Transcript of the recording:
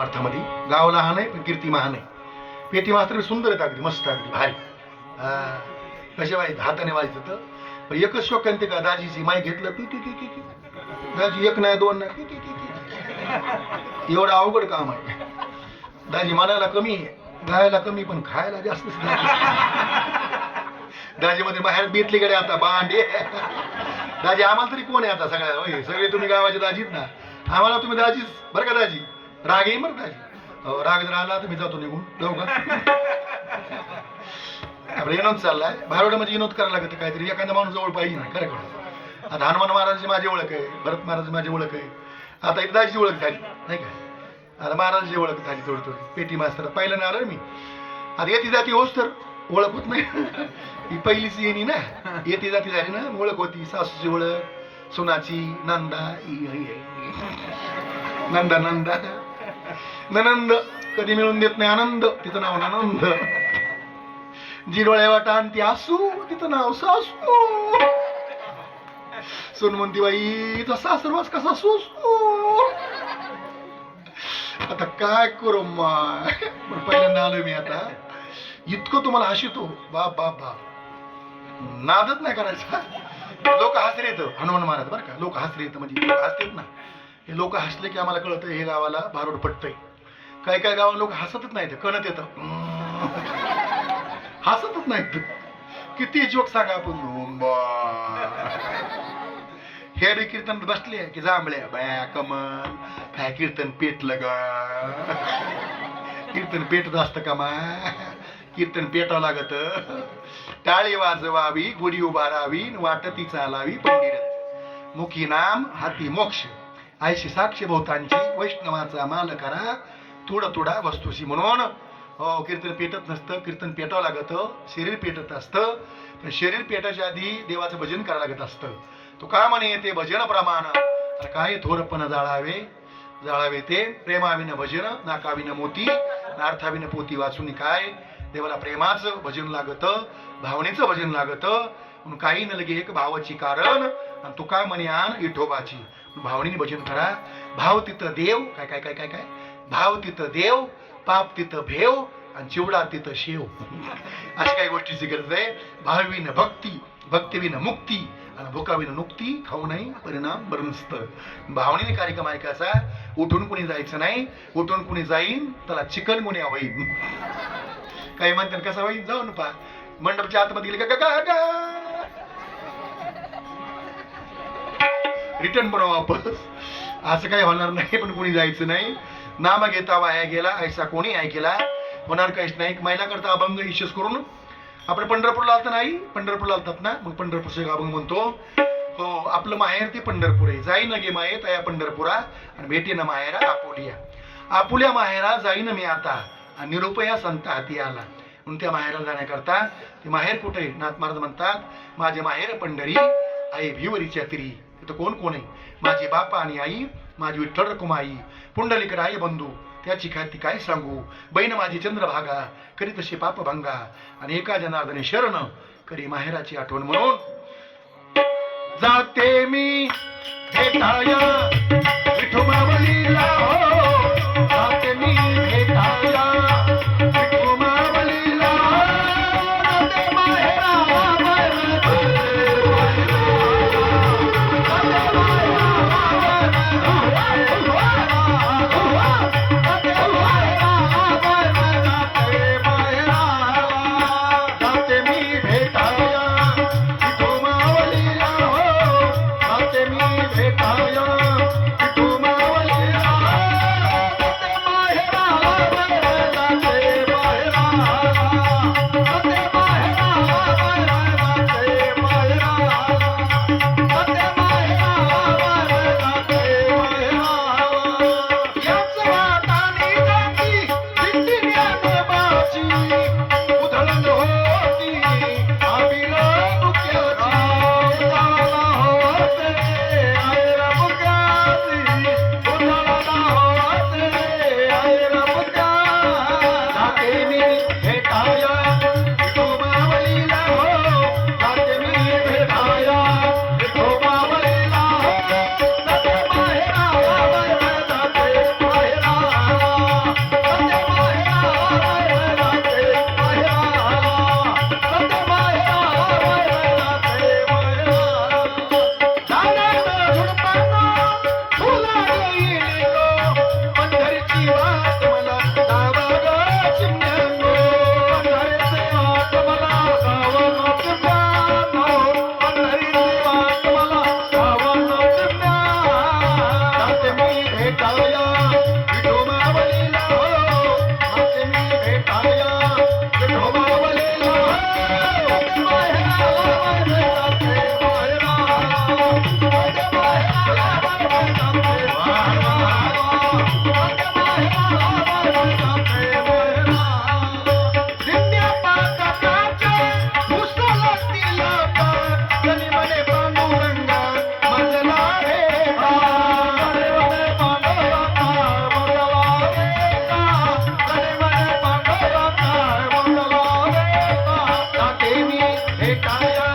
अर्थामध्ये गाव लहान आहे पण कीर्ती महान आहे. पेटी मात्र सुंदर आहेत अगदी मस्त अगदी भारी. हा. कसे वाईट हाताने वाजत तर पण एकच शोक ते का दाजीची माय घेतलं ती ती ती ती ती. दाजी एक नाही दोन नाही ती ती ती एवढं अवघड काम आहे. दाजी मनाला कमी गायला कमी पण खायला जास्त दाजी मध्ये बाहेर बेतली कडे आता बांडे दाजी आम्हाला तरी कोण आहे आता सगळ्या? सगळे तुम्ही गावाचे दाजीत ना. आम्हाला तुम्ही दाजीच बरं का दाजी? राग येईल बरं काय हो राग जर आला तर मी जातो निघून. जाऊ का? आपला विनोद चाललाय. भारोडा म्हणजे विनोद करायला लागतं काहीतरी. एखादा माणूस जवळ पाहिजे ना खरं खरं. आता हनुमान महाराजांची माझी ओळख आहे. भरत महाराज माझी ओळख आहे. आता एकदाची ओळख झाली नाही का? आता महाराजांची ओळख झाली थोडी थोडी पेटी मास्तर. पाहिलं ना आलं मी. आता येती जाती होस तर ओळख होत नाही. ही पहिलीच येणी ना? येती जाती झाली ना? ओळख होती. सासूची ओळख सुनाची नंदा नंदा नंदा. ननंद. कधी मिळून देत नाही आनंद तिचं नाव ननंद. जी डोळ्या वाटान ती असू तिचं नाव सासू. सोन म्हणती बाई तसा सर्वच कसा सुसू? आता काय करू माय पण पहिल्यांदा आलोय मी आता. इतकं तुम्हाला हसितो बाप बाप बाप. नादच नाही करायचा. लोक हसरे येतं हनुमान महाराज बरं का? लोक हसरे येतं म्हणजे लोक हसतात ना. हे लोक हसले की आम्हाला कळतं हे गावाला भारूड पटतंय. काही काही गावात लोक हसतच नाहीत कणत येतं. हसतच नाहीत. किती जोक सांगा आपण. हे रे कीर्तन बसले की जांभळ्या बया कमल काय कीर्तन पेटलं ग? कीर्तन पेटत असतं का मा? कीर्तन पेटावं लागत. टाळी वाजवावी गुढी उभारावी वाटती चालावी पंडित. मुखी नाम हाती मोक्ष. आयशी साक्षी भोवतांची वैष्णवाचा माल करा. थोडं थोडा वस्तूशी म्हणून हो कीर्तन पेटत नसतं कीर्तन पेटावं लागतं शरीर पेटत असतं पण शरीर पेटायच्या आधी देवाचं भजन करावं लागत असतं. तो का म्हणे ते भजन प्रमाण. तर काय थोरपण जाळावे जाळावे ते. प्रेमाविन भजन नाकाविन मोती नार्थाविन पोती वाचून काय? देवाला प्रेमाचं भजन लागतं भावनेचं भजन लागतं. म्हणून काही न लगे एक भावाची कारण. आणि तू म्हणे आण विठोबाची भावनेने भजन करा. भाव तिथं देव काय काय काय काय काय? भाव तिथं देव पाप तिथं भेव आणि चिवडा तिथं शेव. अशा काही गोष्टीची गरज आहे. भावीन भक्ती भक्तीविन मुक्ती आणि भुकाविन नुक्ती खाऊ नाही परिणाम बरं भावनेने कार्यक्रम ऐकायचा. उठून कुणी जायचं नाही. उठून कुणी जाईन त्याला चिकन गुन्ह्या होईल काही म्हणतात कसं होईल जाऊ ना पा मंडपच्या आतमध्ये गेले का? गा. रिटर्न बरं वापस. असं काही होणार नाही पण कोणी जायचं नाही. नाम घेता वाया गेला ऐसा कोणी ऐकेला होणार काहीच नाही. महिला करता अभंग इशेस करून. आपण पंढरपूरला आलत नाही? पंढरपूरला आलतात ना? मग पंढरपूरचे अभंग म्हणतो. हो आपलं माहेर ते पंढरपूर आहे. जाई न गे माये तया पंढरपुरा. आणि भेटे ना माहेरा आपुलिया. आपुल्या माहेरा जाईन मी आता. आणि निरुपया संत हाती आला. म्हणून त्या माहेरा जाण्याकरता ते माहेर कुठे नाथ महाराज म्हणतात माझे माहेर पंढरी आई भिवरीच्या तिरी. इथं कोण कोण आहे? माझे बापा आणि आई माझी विठ्ठल रकुमाई पुंडलिक राय बंधू त्याची काय ती काय सांगू? बहीण माझी चंद्रभागा करी तशी पाप भंगा. आणि एका जनार्दने शरण करी माहेराची आठवण म्हणून. जाते मी भेटाया. Yeah.